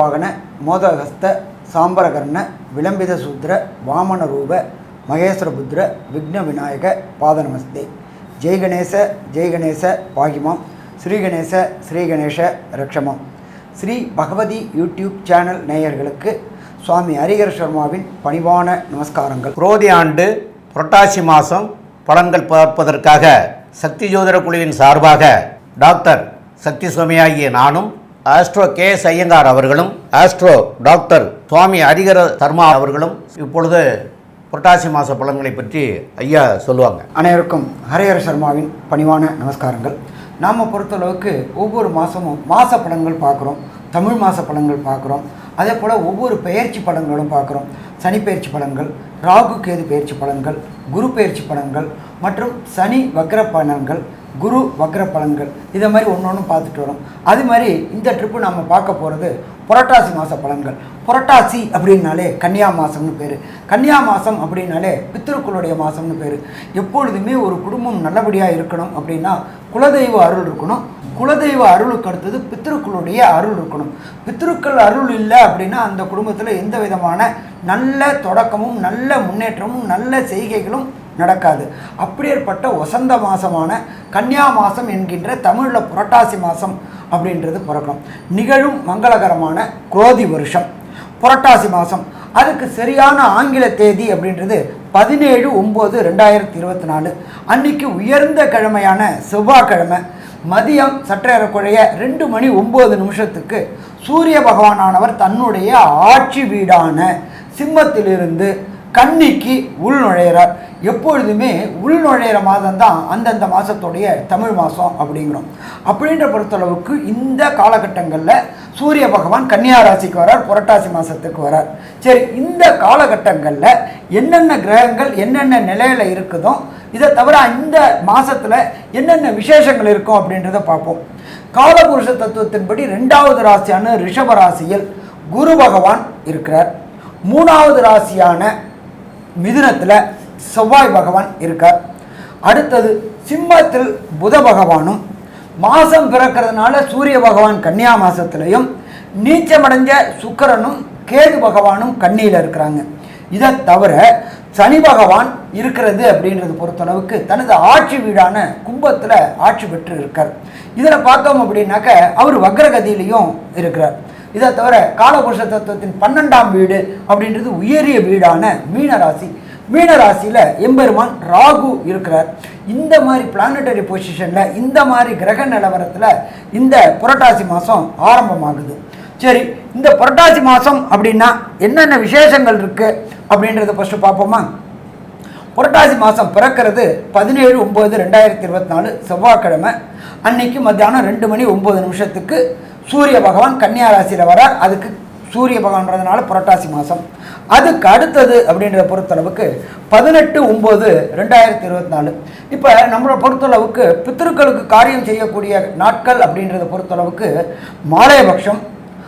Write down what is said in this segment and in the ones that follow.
வாகன மோதகஸ்த சாம்பரகர்ண விளம்பித சூத்ர வாமன ரூப மகேஸ்வரபுத்ர விக்ன விநாயக பாதநமஸ்தே. ஜெய் கணேச ஜெய் கணேச பாகிமாம். ஸ்ரீ கணேச ஸ்ரீ ரக்ஷமாம். ஸ்ரீ பகவதி யூடியூப் சேனல் நேயர்களுக்கு சுவாமி ஹரிஹர சர்மாவின் பணிவான நமஸ்காரங்கள். குரோதி ஆண்டு புரட்டாசி மாதம் பலன்கள் பார்ப்பதற்காக சக்தி ஜோதிட குழுவின் சார்பாக டாக்டர் சக்தி சுவாமியாகிய நானும் ஆஸ்ட்ரோ கே எஸ் ஐயங்கார் அவர்களும் ஆஸ்ட்ரோ டாக்டர் சுவாமி ஹரிகர சர்மா அவர்களும் இப்பொழுது புரட்டாசி மாத பலன்களை பற்றி ஐயா சொல்லுவாங்க. அனைவருக்கும் ஹரிஹர சர்மாவின் பணிவான நமஸ்காரங்கள். நாம் பொறுத்தளவுக்கு ஒவ்வொரு மாதமும் மாத பலன்கள் பார்க்குறோம் தமிழ் மாத பலன்கள் பார்க்குறோம் அதே போல் ஒவ்வொரு பெயர்ச்சி பலன்களும் பார்க்குறோம். சனி பயிற்சி பலன்கள் ராகு கேது பெயர்ச்சி பலன்கள் குரு பெயர்ச்சி பலன்கள் மற்றும் சனி வக்ர பலன்கள் குரு வக்ர பலன்கள் இதை மாதிரி ஒன்று ஒன்று பார்த்துட்டு வரோம். அது மாதிரி இந்த ட்ரிப்பு நம்ம பார்க்க போகிறது புரட்டாசி மாத பலன்கள். புரட்டாசி அப்படின்னாலே கன்னியா மாதம்னு பேர். கன்னியா மாதம் அப்படின்னாலே பித்திருக்களுடைய மாதம்னு பேர். எப்பொழுதுமே ஒரு குடும்பம் நல்லபடியாக இருக்கணும் அப்படின்னா குலதெய்வ அருள் இருக்கணும். குலதெய்வ அருளுக்கு அடுத்தது பித்திருக்களுடைய அருள் இருக்கணும். பித்திருக்கள் அருள் இல்லை அப்படின்னா அந்த குடும்பத்தில் எந்த விதமான நல்ல தொடக்கமும் நல்ல முன்னேற்றமும் நல்ல செய்கைகளும் நடக்காது. அப்படியேற்பட்ட வசந்த மாதமான கன்னியா மாதம் என்கின்ற தமிழில் புரட்டாசி மாதம் அப்படின்றது பிறக்கணும் நிகழும் மங்களகரமான குரோதி வருஷம். புரட்டாசி மாதம் அதுக்கு சரியான ஆங்கில தேதி அப்படின்றது பதினேழு ஒம்பது ரெண்டாயிரத்தி இருபத்தி நாலு அன்னைக்கு உயர்ந்த கிழமையான செவ்வாய்க்கிழமை. மதியம் சற்றேறக்குறைய ரெண்டு மணி ஒம்பது நிமிஷத்துக்கு சூரிய பகவானானவர் தன்னுடைய ஆட்சி வீடான சிம்மத்திலிருந்து கன்னிக்கு உள் நுழையிறார். எப்பொழுதுமே உள் நுழையிற மாதம் தான் அந்தந்த மாதத்துடைய தமிழ் மாதம் அப்படிங்கிறோம். அப்படின்ற பொறுத்தளவுக்கு இந்த காலகட்டங்களில் சூரிய பகவான் கன்னியா ராசிக்கு வரார் புரட்டாசி மாதத்துக்கு வரார். சரி இந்த காலகட்டங்களில் என்னென்ன கிரகங்கள் என்னென்ன நிலையில் இருக்குதோ இதை தவிர இந்த மாதத்தில் என்னென்ன விசேஷங்கள் இருக்கும் அப்படின்றத பார்ப்போம். காலபுருஷ தத்துவத்தின்படி ரெண்டாவது ராசியான ரிஷப ராசியில் குரு பகவான் இருக்கிறார். மூணாவது ராசியான மிதுனத்தில் செவ்வாய் பகவான் இருக்கார். அடுத்தது சிம்மத்தில் புத பகவானும் மாதம் பிறக்கிறதுனால சூரிய பகவான் கன்னியா மாதத்துலேயும் நீச்சமடைஞ்ச சுக்கரனும் கேது பகவானும் கன்னியில் இருக்கிறாங்க. இதை தவிர சனி பகவான் இருக்கிறது அப்படின்றது பொறுத்தளவுக்கு தனது ஆட்சி வீடான கும்பத்தில் ஆட்சி பெற்று இருக்கார். இதில் பார்த்தோம் அப்படின்னாக்க அவர் வக்ரகதியிலையும் இருக்கிறார். இதை தவிர காலபுருஷ தத்துவத்தின் பன்னெண்டாம் வீடு அப்படின்றது உயரிய வீடான மீனராசி. மீனராசியில் எம்பெருமான் ராகு இருக்கிறார். இந்த மாதிரி பிளானட்டரி பொசிஷனில் இந்த மாதிரி கிரக நிலவரத்தில் இந்த புரட்டாசி மாதம் ஆரம்பமாகுது. சரி இந்த புரட்டாசி மாதம் அப்படின்னா என்னென்ன விசேஷங்கள் இருக்குது அப்படின்றத ஃபஸ்ட்டு பார்ப்போமா? புரட்டாசி மாதம் பிறக்கிறது பதினேழு ஒம்பது ரெண்டாயிரத்தி இருபத்தி நாலு செவ்வாய்க்கிழமை. அன்னைக்கு மத்தியானம் ரெண்டு மணி ஒம்பது நிமிஷத்துக்கு சூரிய பகவான் கன்னியா ராசியில் வர அதுக்கு சூரிய பகவான்றதுனால புரட்டாசி மாதம் அதுக்கு அடுத்தது அப்படின்றத பொறுத்தளவுக்கு பதினெட்டு ஒம்பது ரெண்டாயிரத்தி இருபத்தி நாலு இப்போ நம்மளை பொறுத்தளவுக்கு பித்திருக்களுக்கு காரியம் செய்யக்கூடிய நாட்கள் அப்படின்றத பொறுத்தளவுக்கு மாலையபக்ஷம்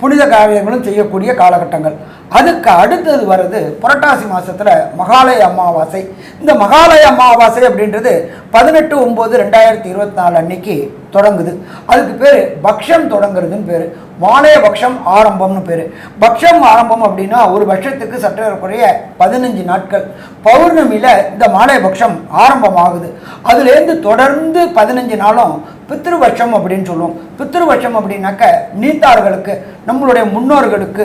புனித காரியங்களும் செய்யக்கூடிய காலகட்டங்கள். அதுக்கு அடுத்தது வர்றது புரட்டாசி மாதத்தில் மகாலய அமாவாசை. இந்த மகாலய அமாவாசை அப்படின்றது பதினெட்டு ஒம்பது ரெண்டாயிரத்தி இருபத்தி நாலு அன்னைக்கு தொடங்குது. அதுக்கு பேர் பக்ஷம் தொடங்குறதுன்னு பேர். மாலைய பக்ஷம் ஆரம்பம்னு பேர். பக்ஷம் ஆரம்பம் அப்படின்னா ஒரு பட்சத்துக்கு குறைய பதினஞ்சு நாட்கள். பௌர்ணமியில் இந்த மாலைய பக்ஷம் ஆரம்பமாகுது. அதுலேருந்து தொடர்ந்து பதினஞ்சு நாளும் பித்ருபட்சம் அப்படின்னு சொல்லுவோம். பித்ருபட்சம் அப்படின்னாக்க நீத்தார்களுக்கு நம்மளுடைய முன்னோர்களுக்கு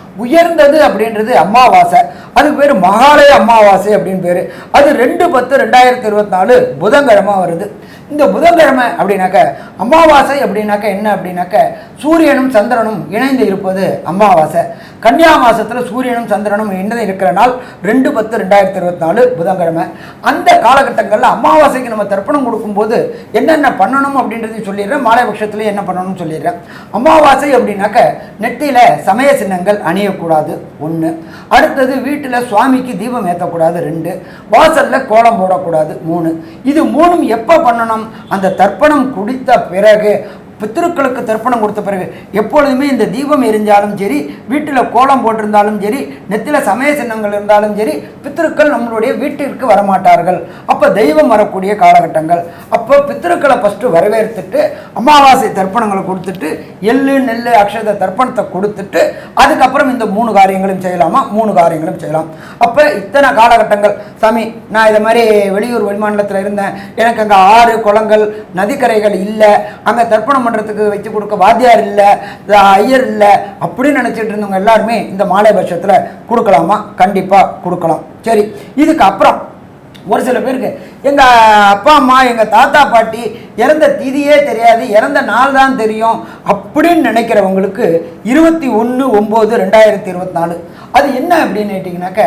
உயர்ந்தது அப்படின்றது அமாவாசை அதுக்கு பேர் மகாலய அமாவாசை அப்படின்னு பேர். அது ரெண்டு பத்து ரெண்டாயிரத்தி இருபத்தி நாலு புதன்கிழமை வருது. இந்த புதன்கிழமை அப்படின்னாக்க அமாவாசை அப்படின்னாக்க என்ன அப்படின்னாக்க சூரியனும் சந்திரனும் இணைந்து இருப்பது அமாவாசை. கன்னியா மாசத்தில் சூரியனும் சந்திரனும் இணைந்து இருக்கிற நாள் ரெண்டு பத்து ரெண்டாயிரத்தி இருபத்தி நாலு புதன்கிழமை. அந்த காலகட்டங்களில் அமாவாசைக்கு நம்ம தர்ப்பணம் கொடுக்கும்போது என்னென்ன பண்ணணும் அப்படின்றதையும் சொல்லிடுறேன். மாலை பட்சத்துல என்ன பண்ணணும்னு சொல்லிடுறேன். அமாவாசை அப்படின்னாக்க நெத்தியில சமய சின்னங்கள் அணியக்கூடாது. ஒன்று அடுத்தது வீட்டில் சுவாமிக்கு தீபம் ஏற்றக்கூடாது ரெண்டு. வாசல்ல கோலம் போடக்கூடாது மூணு. இது மூணும் எப்போ பண்ணணும்? அந்த தர்ப்பணம் குடித்த பிறகு பித்திருக்களுக்கு தர்ப்பணம் கொடுத்த பிறகு எப்பொழுதுமே இந்த தீபம் எரிஞ்சாலும் சரி வீட்டில் கோலம் போட்டிருந்தாலும் சரி நெத்தியில் சமய சின்னங்கள் இருந்தாலும் சரி பித்திருக்கள் நம்மளுடைய வீட்டிற்கு வரமாட்டார்கள். அப்போ தெய்வம் வரக்கூடிய காலகட்டங்கள். அப்போ அப்போ பித்திருக்களை ஃபஸ்ட்டு வரவேற்றுட்டு அமாவாசை தர்ப்பணங்களை கொடுத்துட்டு எள்ளு நெல் அக்ஷத தர்ப்பணத்தை கொடுத்துட்டு அதுக்கப்புறம் இந்த மூணு காரியங்களும் செய்யலாமா? மூணு காரியங்களும் செய்யலாம். அப்போ இத்தனை காலகட்டங்கள். சாமி நான் இதை மாதிரி வெளியூர் வெளிமாநிலத்தில் இருந்தேன். எனக்கு அங்கே ஆறு குளங்கள் நதிக்கரைகள் இல்லை. அங்கே தர்ப்பணம் பண்ணுறதுக்கு வச்சு கொடுக்க வாத்தியார் இல்லை ஐயர் இல்லை அப்படின்னு நினச்சிட்டு இருந்தவங்க எல்லாருமே இந்த மாலை பட்சத்தில் கொடுக்கலாமா? கண்டிப்பாக கொடுக்கலாம். சரி இதுக்கு அப்புறம் ஒரு சில பேருக்கு. எங்கள் அப்பா அம்மா எங்கள் தாத்தா பாட்டி இறந்த திதியே தெரியாது இறந்த நாள் தான் தெரியும் அப்படின்னு நினைக்கிறவங்களுக்கு இருபத்தி ஒன்று ஒம்பது ரெண்டாயிரத்தி இருபத்தி நாலு. அது என்ன அப்படின்னு கேட்டிங்கனாக்க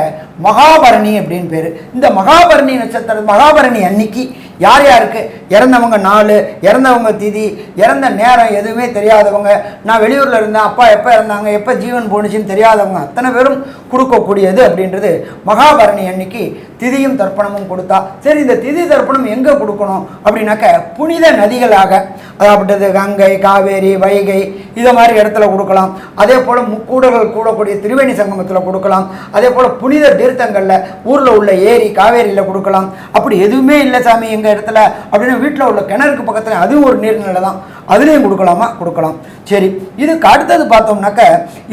மகாபரணி அப்படின்னு பேர். இந்த மகாபரணி நட்சத்திரம் மகாபரணி அன்னைக்கு யார் யாருக்கு? இறந்தவங்க நாள் இறந்தவங்க திதி இறந்த நேரம் எதுவுமே தெரியாதவங்க. நான் வெளியூரில் இருந்தேன் அப்பா எப்போ இறந்தாங்க எப்போ ஜீவன் போணுச்சுன்னு தெரியாதவங்க அத்தனை பேரும் கொடுக்கக்கூடியது அப்படின்றது மகாபரணி அன்னைக்கு திதியும் தர்ப்பணமும் கொடுத்தா. சரி இந்த திதி தர்ப்பணம் எங்கே கொடுக்கணும் அப்படின்னாக்க புனித நதிகளாக அதாவது கங்கை காவேரி வைகை இதை மாதிரி இடத்துல கொடுக்கலாம். அதே போல் முக்கூடர்கள் கூடக்கூடிய திருவேணி சங்கமத்தில் கொடுக்கலாம். அதே போல் புனித தீர்த்தங்களில் ஊரில் உள்ள ஏரி காவேரியில் கொடுக்கலாம். அப்படி எதுவுமே இல்லை சாமி எங்கள் இடத்துல அப்படின்னு வீட்டில் உள்ள கிணறுக்கு பக்கத்தில் அதுவும் ஒரு நீர்நிலை தான். அதுலேயும் கொடுக்கலாமா? கொடுக்கலாம். சரி இதுக்கு அடுத்தது பார்த்தோம்னாக்க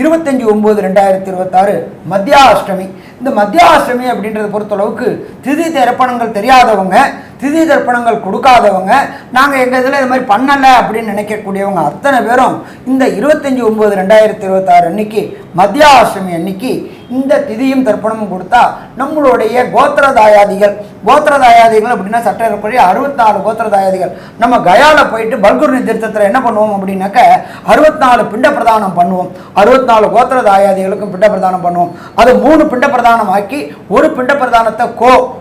இருபத்தஞ்சி ஒம்பது ரெண்டாயிரத்தி இருபத்தாறு மத்தியாஷ்டமி. இந்த மத்தியாசிரமி அப்படின்றத பொறுத்தளவுக்கு திதி தர்ப்பணங்கள் தெரியாதவங்க திதி தர்ப்பணங்கள் கொடுக்காதவங்க நாங்கள் எங்கள் இதில் இது மாதிரி பண்ணலை அப்படின்னு நினைக்கக்கூடியவங்க அத்தனை பேரும் இந்த இருபத்தஞ்சி ஒம்பது ரெண்டாயிரத்தி இருபத்தாறு அன்னைக்கு மத்தியாசிரமி அன்னைக்கு இந்த திதியும் தர்ப்பணமும் கொடுத்தா நம்மளுடைய கோத்திரதாயாதிகள் கோத்திரதாயாதிகள் அப்படின்னா சட்டப்படி அறுபத்தி நாலு கோத்திரதாயாதிகள். நம்ம கயாவில் போயிட்டு பல்குர்ணி திருத்தத்தில் என்ன பண்ணுவோம் அப்படின்னாக்க அறுபத்தி நாலு பிண்ட பிரதானம் பண்ணுவோம். அறுபத்தி நாலு கோத்திரதாயாதிகளுக்கும் பிண்ட பிரதானம் பண்ணுவோம். அது மூணு பிண்ட பிரதானம் ஆக்கி ஒரு பிண்ட பிரதானத்தை கோ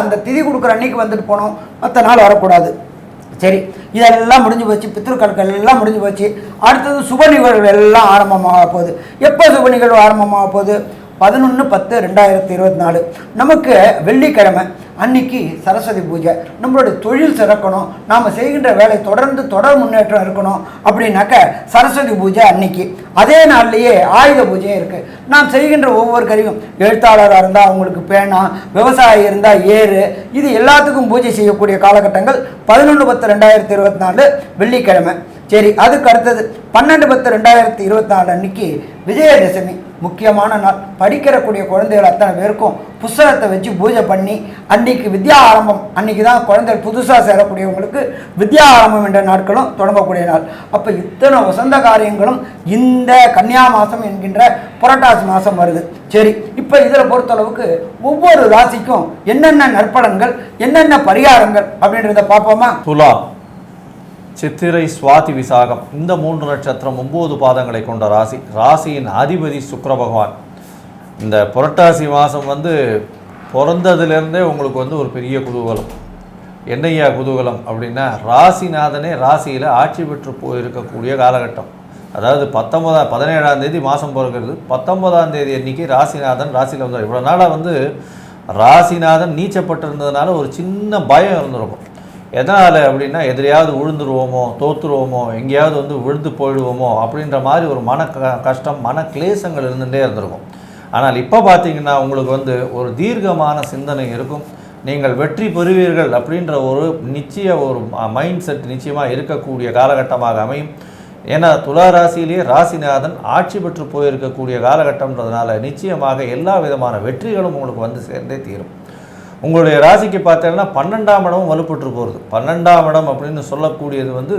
அந்த திதி கொடுக்குற அன்னைக்கு வந்துட்டு போனோம். மற்ற நாள் வரக்கூடாது. சரி இதெல்லாம் முடிஞ்சு போச்சு. பித்திருக்கள் எல்லாம் முடிஞ்சு போச்சு. அடுத்தது சுப நிகழ்வு எல்லாம் ஆரம்பமாக போகுது. எப்போ சுப நிகழ்வு ஆரம்பமாக போகுது? பதினொன்று பத்து ரெண்டாயிரத்தி இருபத்தி நாலு. நமக்கு வெள்ளிக்கிழமை. அன்னைக்கு சரஸ்வதி பூஜை. நம்மளுடைய தொழில் சிறக்கணும். நாம் செய்கின்ற வேலை தொடர்ந்து தொடர் முன்னேற்றம் இருக்கணும் அப்படின்னாக்க சரஸ்வதி பூஜை அன்னைக்கு. அதே நாள்லேயே ஆயுத பூஜையும் இருக்குது நாம் செய்கின்ற ஒவ்வொரு கருவியும் எழுத்தாளராக இருந்தால் அவங்களுக்கு பேனா விவசாயி இருந்தால் ஏறு இது எல்லாத்துக்கும் பூஜை செய்யக்கூடிய காலகட்டங்கள் பதினொன்று பத்து ரெண்டாயிரத்தி இருபத்தி நாலு வெள்ளிக்கிழமை. சரி அதுக்கு அடுத்தது பன்னெண்டு பத்து ரெண்டாயிரத்தி இருபத்தி நாலு அன்னைக்கு விஜயதசமி. முக்கியமான நாள். படிக்கிறக்கூடிய குழந்தைகள் அத்தனை பேருக்கும் புஸ்தகத்தை வச்சு பூஜை பண்ணி அன்னைக்கு வித்யா ஆரம்பம் அன்னைக்கு தான் குழந்தைகள் புதுசாக சேரக்கூடியவங்களுக்கு வித்யா ஆரம்பம் என்ற நாட்களும் தொடங்கக்கூடிய நாள். அப்போ இத்தனை வசந்த காரியங்களும் இந்த கன்னியா மாதம் என்கின்ற புரட்டாசி மாதம் வருது. சரி இப்போ இதில் பொறுத்தளவுக்கு ஒவ்வொரு ராசிக்கும் என்னென்ன நற்பலன்கள் என்னென்ன பரிகாரங்கள் அப்படின்றத பார்ப்போமா? துலா சித்திரை சுவாதி விசாகம். இந்த மூன்று நட்சத்திரம் ஒன்பது பாதங்களை கொண்ட ராசி. ராசியின் அதிபதி சுக்கர பகவான். இந்த புரட்டாசி மாதம் வந்து பிறந்ததுலேருந்தே உங்களுக்கு வந்து ஒரு பெரிய குதூகலம். என்னையா குதூகலம் அப்படின்னா ராசிநாதனே ராசியில் ஆட்சி பெற்று போயிருக்கக்கூடிய காலகட்டம். அதாவது பத்தொன்பதாம் பதினேழாம் தேதி மாதம் பிறக்கிறது. பத்தொன்பதாம் தேதி அன்னைக்கு ராசிநாதன் ராசியில் வந்தார். இவ்வளோ நாளாக வந்து ராசிநாதன் நீச்சப்பட்டிருந்ததுனால ஒரு சின்ன பயம் இருந்திருக்கும். எதனால் அப்படின்னா எதிரையாவது விழுந்துருவோமோ தோத்துருவோமோ எங்கேயாவது வந்து விழுந்து போயிடுவோமோ அப்படின்ற மாதிரி ஒரு மன க கஷ்டம் மன கிளேசங்கள் இருந்துகிட்டே இருந்திருக்கும். ஆனால் இப்போ பார்த்தீங்கன்னா உங்களுக்கு வந்து ஒரு தீர்க்கமான சிந்தனை இருக்கும். நீங்கள் வெற்றி பெறுவீர்கள் அப்படின்ற ஒரு நிச்சய ஒரு மைண்ட் செட் நிச்சயமாக இருக்கக்கூடிய காலகட்டமாக அமையும். ஏன்னா துலா ராசியிலேயே ராசிநாதன் ஆட்சி பெற்று போயிருக்கக்கூடிய காலகட்டம்ன்றதுனால நிச்சயமாக எல்லா விதமான வெற்றிகளும் உங்களுக்கு வந்து சேர்ந்தே தீரும். உங்களுடைய ராசிக்கு பார்த்தீங்கன்னா பன்னெண்டாம் இடமும் வலுப்பட்டு போகிறது பன்னெண்டாம் இடம் அப்படின்னு சொல்லக்கூடியது வந்து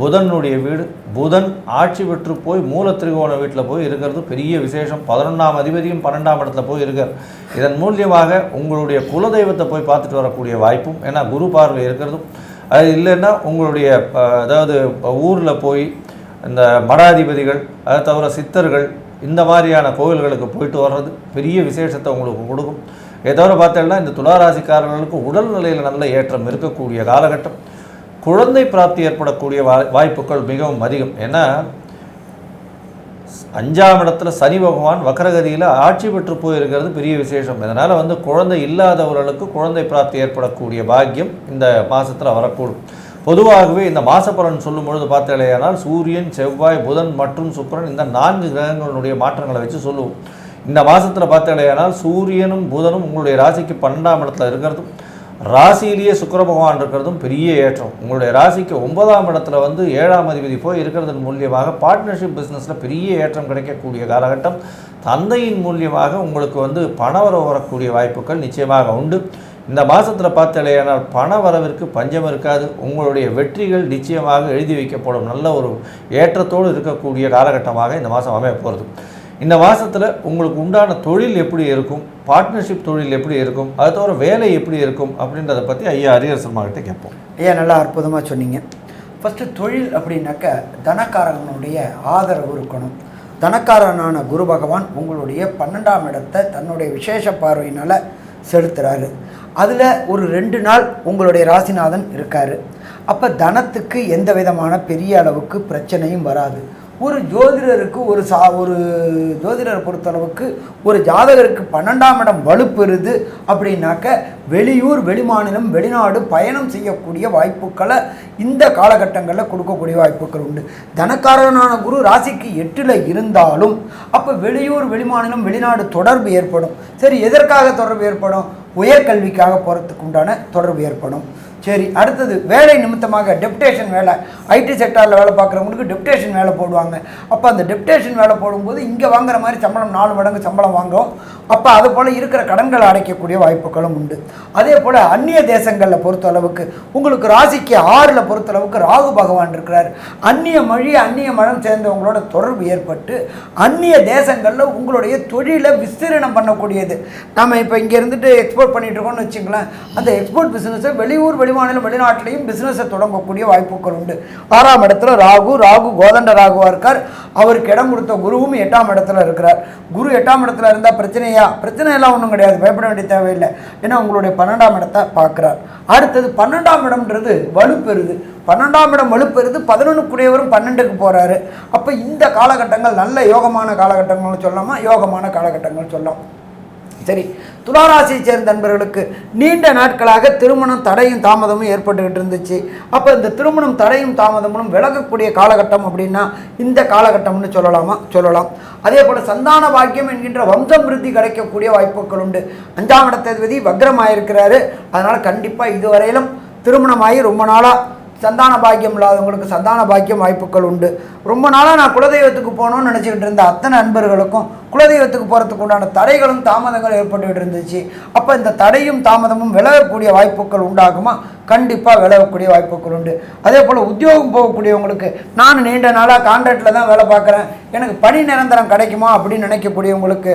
புதனுடைய வீடு. புதன் ஆட்சி பெற்று போய் மூல திரிகோண வீட்டில் போய் இருக்கிறது பெரிய விசேஷம். பதினொன்றாம் அதிபதியும் பன்னெண்டாம் இடத்துல போய் இருக்கார். இதன் மூலியமாக உங்களுடைய குலதெய்வத்தை போய் பார்த்துட்டு வரக்கூடிய வாய்ப்பும் ஏன்னா குரு பார்வை இருக்கிறதும். அது இல்லைன்னா உங்களுடைய அதாவது ஊரில் போய் இந்த மடாதிபதிகள் அதை தவிர சித்தர்கள் இந்த மாதிரியான கோவில்களுக்கு போயிட்டு வர்றது பெரிய விசேஷத்தை உங்களுக்கு கொடுக்கும். இதை தவிர இந்த துளாராசிக்காரர்களுக்கு உடல் நிலையில் நல்ல ஏற்றம் இருக்கக்கூடிய காலகட்டம். குழந்தை பிராப்தி ஏற்படக்கூடிய வாய்ப்புகள் மிகவும் அதிகம். ஏன்னா அஞ்சாம் இடத்துல சனி பகவான் வக்கரகதியில் ஆட்சி பெற்று போயிருக்கிறது பெரிய விசேஷம். இதனால் வந்து குழந்தை இல்லாதவர்களுக்கு குழந்தை பிராப்தி ஏற்படக்கூடிய பாக்கியம் இந்த மாதத்தில் வரக்கூடும். பொதுவாகவே இந்த மாசப்பலன் சொல்லும் பொழுது பார்த்தீங்களேயானால் சூரியன் செவ்வாய் புதன் மற்றும் சுக்கரன் இந்த நான்கு கிரகங்களுடைய மாற்றங்களை வச்சு சொல்லுவோம். இந்த மாதத்தில் பார்த்தீங்களேயானால் சூரியனும் புதனும் உங்களுடைய ராசிக்கு பன்னெண்டாம் இடத்துல இருக்கிறதும் ராசியிலேயே சுக்கர பகவான் இருக்கிறதும் பெரிய ஏற்றம். உங்களுடைய ராசிக்கு ஒன்பதாம் இடத்துல வந்து ஏழாம் அதிபதி போய் இருக்கிறதன் மூலியமாக பார்ட்னர்ஷிப் பிஸ்னஸில் பெரிய ஏற்றம் கிடைக்கக்கூடிய காலகட்டம். தந்தையின் மூலியமாக உங்களுக்கு வந்து பணவரவு வரக்கூடிய வாய்ப்புகள் நிச்சயமாக உண்டு. இந்த மாதத்தில் பார்த்தலையானால் பண வரவிற்கு பஞ்சம் இருக்காது. உங்களுடைய வெற்றிகள் நிச்சயமாக எழுதி வைக்கப்படும். நல்ல ஒரு ஏற்றத்தோடு இருக்கக்கூடிய காலகட்டமாக இந்த மாதம் அமைய போகிறது இந்த மாதத்தில் உங்களுக்கு உண்டான தொழில் எப்படி இருக்கும்? பார்ட்னர்ஷிப் தொழில் எப்படி இருக்கும்? அது தவிர வேலை எப்படி இருக்கும்? அப்படின்றத பற்றி ஐயா ஹரிஹர் சர்மா கேட்போம். ஐயா நல்லா அற்புதமாக சொன்னீங்க. ஃபஸ்ட்டு தொழில் அப்படின்னாக்க தனக்காரனுடைய ஆதரவு இருக்கணும். தனக்காரனான குரு பகவான் உங்களுடைய பன்னெண்டாம் இடத்தை தன்னுடைய விசேஷ பார்வையினால் செலுத்துகிறாரு அதில் ஒரு ரெண்டு நாள் உங்களுடைய ராசிநாதன் இருக்கார். அப்போ தனத்துக்கு எந்த விதமான பெரிய அளவுக்கு பிரச்சனையும் வராது. ஒரு ஜோதிடருக்கு ஒரு சா ஒரு ஜோதிடரை பொறுத்தளவுக்கு ஒரு ஜாதகருக்கு பன்னெண்டாம் இடம் வலுப்பெறுது அப்படின்னாக்க வெளியூர் வெளிமாநிலம் வெளிநாடு பயணம் செய்யக்கூடிய வாய்ப்புகளை இந்த காலகட்டங்களில் கொடுக்கக்கூடிய வாய்ப்புகள் உண்டு. தனக்காரனான குரு ராசிக்கு எட்டில் இருந்தாலும் அப்போ வெளியூர் வெளிமாநிலம் வெளிநாடு தொடர்பு ஏற்படும். சரி எதற்காக தொடர்பு ஏற்படும்? உயர்கல்விக்காக போகிறதுக்கு உண்டான தொடர்பு ஏற்படும். சரி அடுத்தது வேலை நிமித்தமாக டெப்டேஷன் வேலை. ஐடி செக்டாரில் வேலை பார்க்குறவங்களுக்கு டெப்டேஷன் வேலை போடுவாங்க. அப்போ அந்த டெப்டேஷன் வேலை போடும்போது இங்கே வாங்குற மாதிரி சம்பளம் நாலு மடங்கு சம்பளம் வாங்குறோம். அப்போ அது போல் இருக்கிற கடன்களை அடைக்கக்கூடிய வாய்ப்புகளும் உண்டு. அதே போல் அந்நிய தேசங்களில் பொறுத்தளவுக்கு உங்களுக்கு ராசிக்கு ஆறில் பொறுத்தளவுக்கு ராகு பகவான் இருக்கிறார். அந்நிய மொழி அந்நிய மனம் சேர்ந்தவங்களோட தொடர்பு ஏற்பட்டு அந்நிய தேசங்களில் உங்களுடைய தொழிலை விஸ்தீரணம் பண்ணக்கூடியது. நம்ம இப்போ இங்கே இருந்துட்டு எக்ஸ்போர்ட் பண்ணிகிட்டு இருக்கோம்னு வச்சுங்களேன் அந்த எக்ஸ்போர்ட் பிஸ்னஸை வெளியூர் வெளிமாநிலம் வெளிநாட்டிலையும் பிஸ்னஸை தொடங்கக்கூடிய வாய்ப்புகள் உண்டு. ஆறாம் இடத்துல ராகு ராகு கோதண்ட ராகுவாக இருக்கார். அவருக்கு இடம் கொடுத்த குருவும் எட்டாம் இடத்துல இருக்கிறார். குரு எட்டாம் இடத்துல இருந்தால் பிரச்சனையா? பிரச்சனை எல்லாம் ஒன்றும் கிடையாது. பயப்பட வேண்டிய தேவையில்லை. ஏன்னா உங்களுடைய பன்னெண்டாம் இடத்தை பார்க்குறார். அடுத்தது பன்னெண்டாம் இடம்ன்றது வலுப்பெறுது. பன்னெண்டாம் இடம் வலுப்பெறுது. பதினொன்றுக்குரியவரும் பன்னெண்டுக்கு போகிறாரு அப்போ இந்த காலகட்டங்கள் நல்ல யோகமான காலகட்டங்கள்னு சொல்லலாமா யோகமான காலகட்டங்கள் சொல்லலாம். சரி. துளாராசியை சேர்ந்த நண்பர்களுக்கு நீண்ட நாட்களாக திருமணம் தடையும் தாமதமும் ஏற்பட்டுக்கிட்டு இருந்துச்சு. அப்போ இந்த திருமணம் தடையும் தாமதமும் விலகக்கூடிய காலகட்டம் அப்படின்னா இந்த காலகட்டம்னு சொல்லலாமா? சொல்லலாம். அதே போல் சந்தான பாக்கியம் என்கின்ற வம்சம் விருத்தி கிடைக்கக்கூடிய வாய்ப்புகள் உண்டு. அஞ்சாம் இடத்ததிபதி வக்ரமாயிருக்கிறாரு. அதனால் கண்டிப்பாக இதுவரையிலும் திருமணமாகி ரொம்ப நாளாக சந்தான பாக்கியம் இல்லாதவங்களுக்கு சந்தான பாக்கியம் வாய்ப்புகள் உண்டு. ரொம்ப நாளாக நான் குலதெய்வத்துக்கு போகணும்னு நினச்சிக்கிட்டு இருந்த அத்தனை நண்பர்களுக்கும் குலதெய்வத்துக்கு போகிறதுக்கு உண்டான தடைகளும் தாமதங்களும் ஏற்பட்டுக்கிட்டு இருந்துச்சு. அப்போ இந்த தடையும் தாமதமும் விலகக்கூடிய வாய்ப்புகள் உண்டாகுமா? கண்டிப்பாக விலகக்கூடிய வாய்ப்புகள் உண்டு. அதே போல் உத்தியோகம் போகக்கூடியவங்களுக்கு நான் நீண்ட நாளாக கான்ட்ராக்டில் தான் வேலை பார்க்குறேன். எனக்கு பணி நிரந்தரம் கிடைக்குமா அப்படின்னு நினைக்கக்கூடியவங்களுக்கு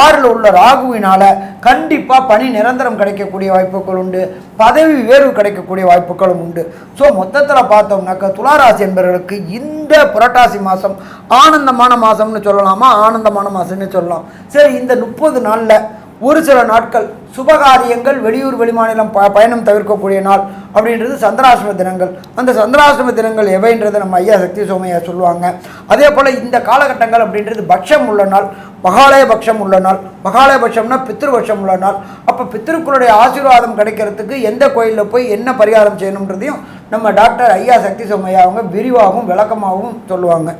ஆறில் உள்ள ராகுவினால் கண்டிப்பாக பணி நிரந்தரம் கிடைக்கக்கூடிய வாய்ப்புகள் உண்டு. பதவி உயர்வு கிடைக்கக்கூடிய வாய்ப்புகளும் உண்டு. ஸோ மொத்தத்தில் பார்த்தோம்னாக்கா துளாராசி என்பவர்களுக்கு இந்த புரட்டாசி மாதம் ஆனந்தமான மாதம்னு சொல்லலாமா? ஆனந்தமான மாதம்னு சொல்லலாம். சரி இந்த முப்பது நாளில் ஒரு சில நாட்கள் சுபகாரியங்கள் வெளியூர் வெளிமாநிலம் ப பயணம் தவிர்க்கக்கூடிய நாள் அப்படின்றது சந்திராசிரம தினங்கள். அந்த சந்திராசிரம தினங்கள் எவைன்றதை நம்ம ஐயா சக்தி சோமையா சொல்லுவாங்க. அதே போல் இந்த காலகட்டங்கள் அப்படின்றது பட்சம் உள்ள நாள் மகாலய பக்ஷம் உள்ள நாள். மகாலய பட்சம்னா பித்திருபட்சம் உள்ள நாள். அப்போ பித்திருக்களுடைய ஆசீர்வாதம் கிடைக்கிறதுக்கு எந்த கோயிலில் போய் என்ன பரிகாரம் செய்யணுன்றதையும் நம்ம டாக்டர் ஐயா சக்தி சோமையா அவங்க விரிவாகவும் விளக்கமாகவும் சொல்லுவாங்க.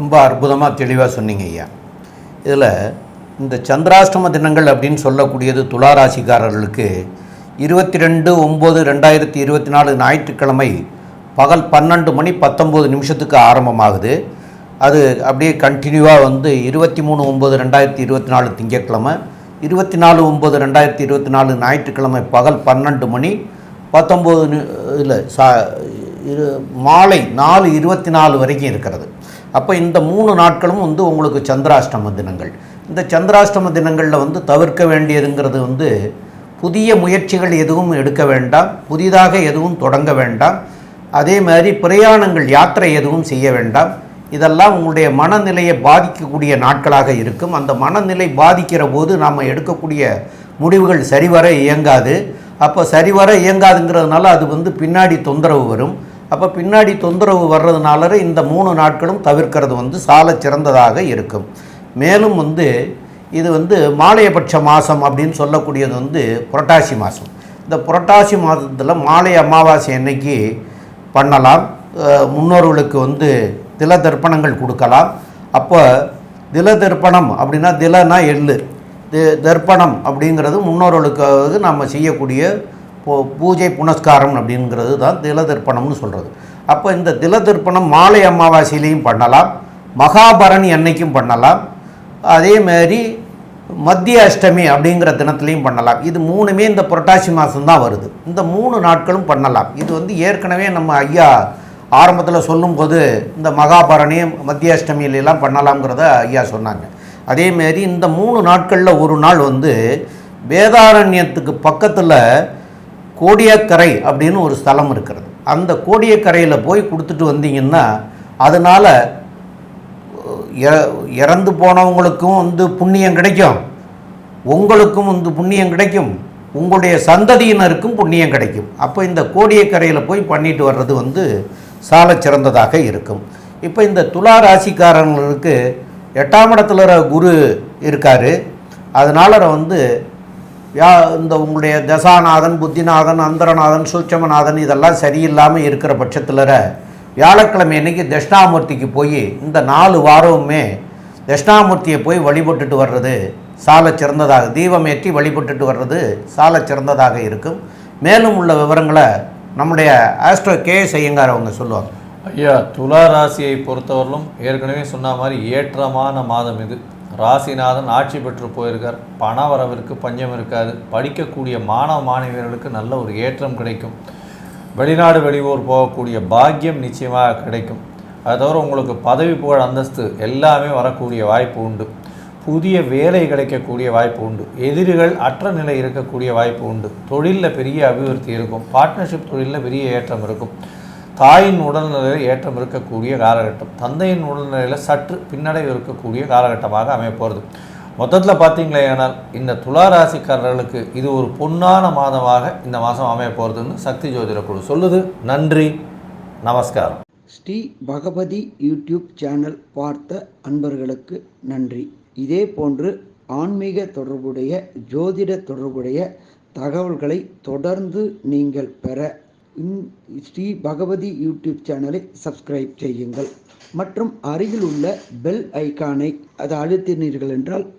ரொம்ப அற்புதமாக தெளிவாக சொன்னீங்க ஐயா. இதில் இந்த சந்திராஷ்டம தினங்கள் அப்படின்னு சொல்லக்கூடியது துளாராசிக்காரர்களுக்கு இருபத்தி ரெண்டு ஒம்பது ரெண்டாயிரத்தி இருபத்தி நாலு ஞாயிற்றுக்கிழமை பகல் பன்னெண்டு மணி பத்தொம்போது நிமிஷத்துக்கு ஆரம்பமாகுது. அது அப்படியே கண்டினியூவாக வந்து இருபத்தி மூணு ஒம்பது ரெண்டாயிரத்தி இருபத்தி நாலு திங்கட்கிழமை இருபத்தி நாலு ஒம்பது ரெண்டாயிரத்தி இருபத்தி நாலு ஞாயிற்றுக்கிழமை பகல் பன்னெண்டு மணி பத்தொம்போது இல்லை சா இரு மாலை நாலு இருபத்தி நாலு வரைக்கும் இருக்கிறது. அப்போ இந்த மூணு நாட்களும் வந்து உங்களுக்கு சந்திராஷ்டம தினங்கள். இந்த சந்திராஷ்டம தினங்களில் வந்து தவிர்க்க வேண்டியதுங்கிறது வந்து புதிய முயற்சிகள் எதுவும் எடுக்க வேண்டாம் புதிதாக எதுவும் தொடங்க வேண்டாம். அதே மாதிரி பிரயாணங்கள் யாத்திரை எதுவும் செய்ய வேண்டாம். இதெல்லாம் உங்களுடைய மனநிலையை பாதிக்கக்கூடிய நாட்களாக இருக்கும். அந்த மனநிலை பாதிக்கிற போது நாம் எடுக்கக்கூடிய முடிவுகள் சரிவர இயங்காது. அப்போ சரிவர இயங்காதுங்கிறதுனால அது வந்து பின்னாடி தொந்தரவு வரும். அப்போ பின்னாடி தொந்தரவு வர்றதுனால இந்த மூணு நாட்களும் தவிர்க்கிறது வந்து சால சிறந்ததாக இருக்கும். மேலும் வந்து இது வந்து மாலையபட்ச மாதம் அப்படின்னு சொல்லக்கூடியது வந்து புரட்டாசி மாதம் இந்த புரட்டாசி மாதத்தில் மாலை அமாவாசை அன்னைக்கு பண்ணலாம். முன்னோர்களுக்கு வந்து தில தர்ப்பணங்கள் கொடுக்கலாம். அப்போ தில தர்ப்பணம் அப்படின்னா திலனா எள்ளு. தி- தர்ப்பணம் அப்படிங்கிறது முன்னோர்களுக்காக நம்ம செய்யக்கூடிய பூ- பூஜை புனஸ்காரம் அப்படிங்கிறது தான் தில தர்ப்பணம்னு சொல்கிறது அப்போ இந்த தில தர்ப்பணம் மாலை அமாவாசையிலையும் பண்ணலாம். மகாபரணி அன்னைக்கும் பண்ணலாம். அதே மாதிரி மத்திய அஷ்டமி அப்படிங்கிற தினத்துலையும் பண்ணலாம். இது மூணுமே இந்த புரட்டாசி மாதம்தான் வருது. இந்த மூணு நாட்களும் பண்ணலாம். இது வந்து ஏற்கனவே நம்ம ஐயா ஆரம்பத்தில் சொல்லும்போது இந்த மகாபரணி மத்திய அஷ்டமியில பண்ணலாம்ங்கிறத ஐயா சொன்னாங்க. அதேமாரி இந்த மூணு நாட்களில் ஒரு நாள் வந்து வேதாரண்யத்துக்கு பக்கத்தில் கோடியக்கரை அப்படின்னு ஒரு ஸ்தலம் இருக்கிறது. அந்த கோடியக்கரையில் போய் கொடுத்துட்டு வந்தீங்கன்னா அதனால் இறந்து போனவங்களுக்கும் வந்து புண்ணியம் கிடைக்கும். உங்களுக்கும் வந்து புண்ணியம் கிடைக்கும். உங்களுடைய சந்ததியினருக்கும் புண்ணியம் கிடைக்கும். அப்போ இந்த கோடியக்கரையில் போய் பண்ணிட்டு வர்றது வந்து சால சிறந்ததாக இருக்கும். இப்போ இந்த துலா ராசிக்காரங்களுக்கு எட்டாம் இடத்துல குரு இருக்கார். அதனால் வந்து யா இந்த உங்களுடைய தசாநாதன் புத்திநாதன் அந்தரநாதன் சூட்சமநாதன் இதெல்லாம் சரியில்லாமல் இருக்கிற பட்சத்தில் வியாழக்கிழமை அன்னைக்கு தட்சிணாமூர்த்திக்கு போய் இந்த நாலு வாரமுமே தட்சிணாமூர்த்தியை போய் வழிபட்டுட்டு வர்றது சால சிறந்ததாக தீபம் ஏற்றி வழிபட்டுட்டு வர்றது சால சிறந்ததாக இருக்கும். மேலும் உள்ள விவரங்களை நம்முடைய ஆஸ்ட்ரோ கே செய்யுங்கார் அவங்க சொல்லுவாங்க. ஐயா துலா ராசியை பொறுத்தவரையிலும் ஏற்கனவே சொன்ன மாதிரி ஏற்றமான மாதம் இது. ராசிநாதன் ஆட்சி பெற்று போயிருக்கார். பண வரவிற்கு பஞ்சம் இருக்காது. படிக்கக்கூடிய மாணவ மாணவியர்களுக்கு நல்ல ஒரு ஏற்றம் கிடைக்கும். வெளிநாடு வெளியூர் போகக்கூடிய பாக்கியம் நிச்சயமாக கிடைக்கும். அது தவிர உங்களுக்கு பதவி புகழ் அந்தஸ்து எல்லாமே வரக்கூடிய வாய்ப்பு உண்டு. புதிய வேலை கிடைக்கக்கூடிய வாய்ப்பு உண்டு. எதிரிகள் அற்ற நிலை இருக்கக்கூடிய வாய்ப்பு உண்டு. தொழிலில் பெரிய அபிவிருத்தி இருக்கும். பார்ட்னர்ஷிப் தொழிலில் பெரிய ஏற்றம் இருக்கும். தாயின் உடல்நிலையில் ஏற்றம் இருக்கக்கூடிய காலகட்டம். தந்தையின் உடல்நிலையில் சற்று பின்னடைவு இருக்கக்கூடிய காலகட்டமாக அமையப்போகிறது மொத்தத்தில் பார்த்தீங்களே ஆனால் இந்த துலா ராசிக்காரர்களுக்கு இது ஒரு பொன்னான மாதமாக இந்த மாதம் அமைய போகிறதுன்னு சக்தி ஜோதிட குழு சொல்லுது. நன்றி. நமஸ்காரம். ஸ்ரீ பகவதி யூடியூப் சேனல் பார்த்த அன்பர்களுக்கு நன்றி. இதே போன்று ஆன்மீக தொடர்புடைய ஜோதிட தொடர்புடைய தகவல்களை தொடர்ந்து நீங்கள் பெற இன்- ஸ்ரீ பகவதி யூடியூப் சேனலை சப்ஸ்கிரைப் செய்யுங்கள். மற்றும் அருகில் உள்ள பெல் ஐக்கானை அதை அழுத்தினீர்கள் என்றால்